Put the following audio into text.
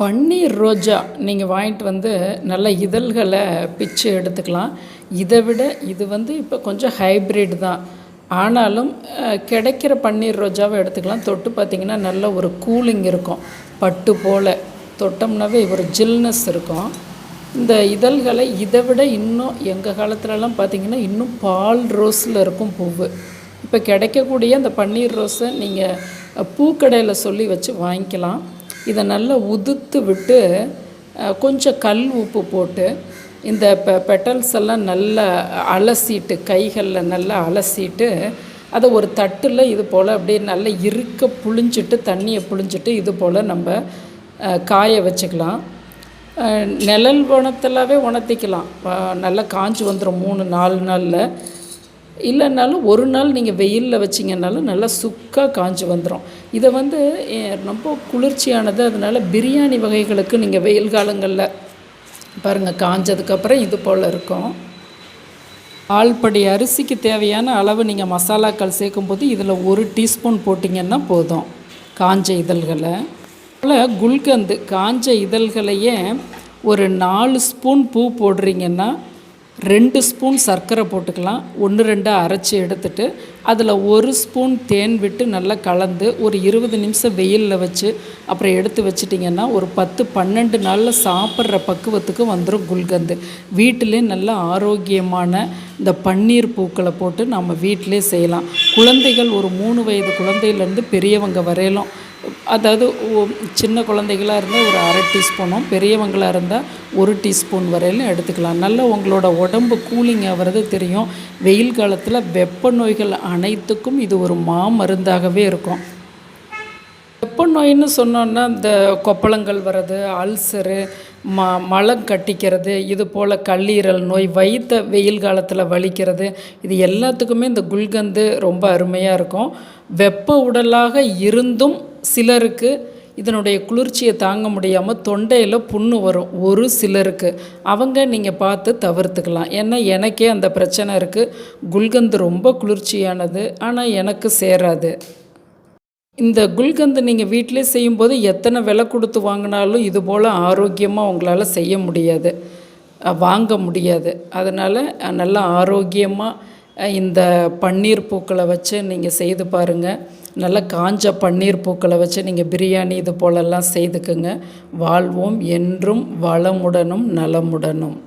பன்னீர் ரோஜா நீங்கள் வாங்கிட்டு வந்து நல்ல இதழ்களை பிச்சு எடுத்துக்கலாம். இதை விட இது வந்து இப்போ கொஞ்சம் ஹைப்ரிட் தான். ஆனாலும் கிடைக்கிற பன்னீர் ரோஜாவை எடுத்துக்கலாம். தொட்டு பார்த்திங்கன்னா நல்ல ஒரு கூலிங் இருக்கும். பட்டு போல். தொட்டோம்னாவே ஒரு ஜில்னஸ் இருக்கும். இந்த இதழ்களை இதை விட இன்னும் எங்கள் காலத்துலலாம் பார்த்திங்கன்னா இன்னும் பால் ரோஸில் இருக்கும் பூவு. இப்போ கிடைக்கக்கூடிய அந்த பன்னீர் ரோஸை நீங்கள் பூக்கடையில் சொல்லி வச்சு வாங்கிக்கலாம். இதை நல்லா உதுத்து விட்டு கொஞ்சம் கல் உப்பு போட்டு இந்த பெ பெட்டல்ஸ் எல்லாம் நல்லா அலசிட்டு கைகளில் நல்லா அலசிட்டு அதை ஒரு தட்டில் இது போல் அப்படியே நல்லா இருக்க புழிஞ்சிட்டு தண்ணியை புழிஞ்சிட்டு இது போல் நம்ம காய வச்சுக்கலாம். நிழல் உணத்தலாவே உணர்த்திக்கலாம். நல்லா காஞ்சி வந்துடும் மூணு நாலு நாளில். இல்லைன்னாலும் ஒரு நாள் நீங்கள் வெயிலில் வச்சிங்கனாலும் நல்லா சுக்காக காஞ்சி வந்துடும் இதை வந்து ரொம்ப குளிர்ச்சியானது. அதனால் பிரியாணி வகைகளுக்கு நீங்கள் வெயில் காலங்களில் பாருங்கள் காஞ்சதுக்கப்புறம் இது போல் இருக்கும். ஆள்படி அரிசிக்கு தேவையான அளவு நீங்கள் மசாலாக்கள் சேர்க்கும்போது இதில் ஒரு டீஸ்பூன் போட்டிங்கன்னா போதும் காஞ்ச இதழ்களை. போல் குல்கந்து காஞ்ச இதழ்களையே ஒரு நாலு ஸ்பூன் பூ போடுறீங்கன்னா ரெண்டு ஸ்பூன் சர்க்கரை போட்டுக்கலாம். ஒன்று ரெண்டாக அரைச்சி எடுத்துட்டு அதில் ஒரு ஸ்பூன் தேன் விட்டு நல்லா கலந்து ஒரு இருபது நிமிஷம் வெயிலில் வச்சு அப்புறம் எடுத்து வச்சிட்டிங்கன்னா ஒரு பத்து பன்னெண்டு நாளில் சாப்பிட்ற பக்குவத்துக்கு வந்துடும் குல்கந்து. வீட்டிலே நல்ல ஆரோக்கியமான இந்த பன்னீர் பூக்களை போட்டு நம்ம வீட்டிலே செய்யலாம். குழந்தைகள் ஒரு மூணு வயது குழந்தையிலேருந்து பெரியவங்க வரையிலும் அதாவது சின்ன குழந்தைகளாக இருந்தால் ஒரு அரை டீஸ்பூனும் பெரியவங்களாக இருந்தால் ஒரு டீஸ்பூன் வரையிலும் எடுத்துக்கலாம். நல்லா உங்களோட உடம்பு கூலிங் ஆகிறது தெரியும். வெயில் காலத்தில் வெப்ப நோய்கள் அனைத்துக்கும் இது ஒரு மாமருந்தாகவே இருக்கும். வெப்ப நோயின்னு சொன்னோன்னா இந்த கொப்பளங்கள் வர்றது அல்சரு ம மலம் கட்டிக்கிறது இது போல் கல்லீரல் நோய் வயிற்ற வெயில் காலத்தில் வலிக்கிறது இது எல்லாத்துக்குமே இந்த குல்கந்து ரொம்ப அருமையாக இருக்கும். வெப்ப உடலாக இருந்தும் சிலருக்கு இதனுடைய குளிர்ச்சியை தாங்க முடியாமல் தொண்டையில் புண்ணு வரும். ஒரு சிலருக்கு. அவங்க நீங்கள் பார்த்து தவிர்த்துக்கலாம். ஏன்னா எனக்கே அந்த பிரச்சனை இருக்குது குல்கந்து ரொம்ப குளிர்ச்சியானது. ஆனால் எனக்கு சேராது. இந்த குல்கந்து நீங்கள் வீட்டிலே செய்யும்போது எத்தனை விலை கொடுத்து வாங்கினாலும் இது போல் ஆரோக்கியமாக உங்களால் செய்ய முடியாது. வாங்க முடியாது. அதனால் நல்லா ஆரோக்கியமாக இந்த பன்னீர் பூக்களை வச்சு நீங்கள் செய்து பாருங்கள் நல்லா காஞ்ச பன்னீர் பூக்களை வச்சு நீங்கள் பிரியாணி இது போலெல்லாம் செய்துக்குங்க. வாழ்வோம் என்றும் வளமுடனும் நலமுடனும்.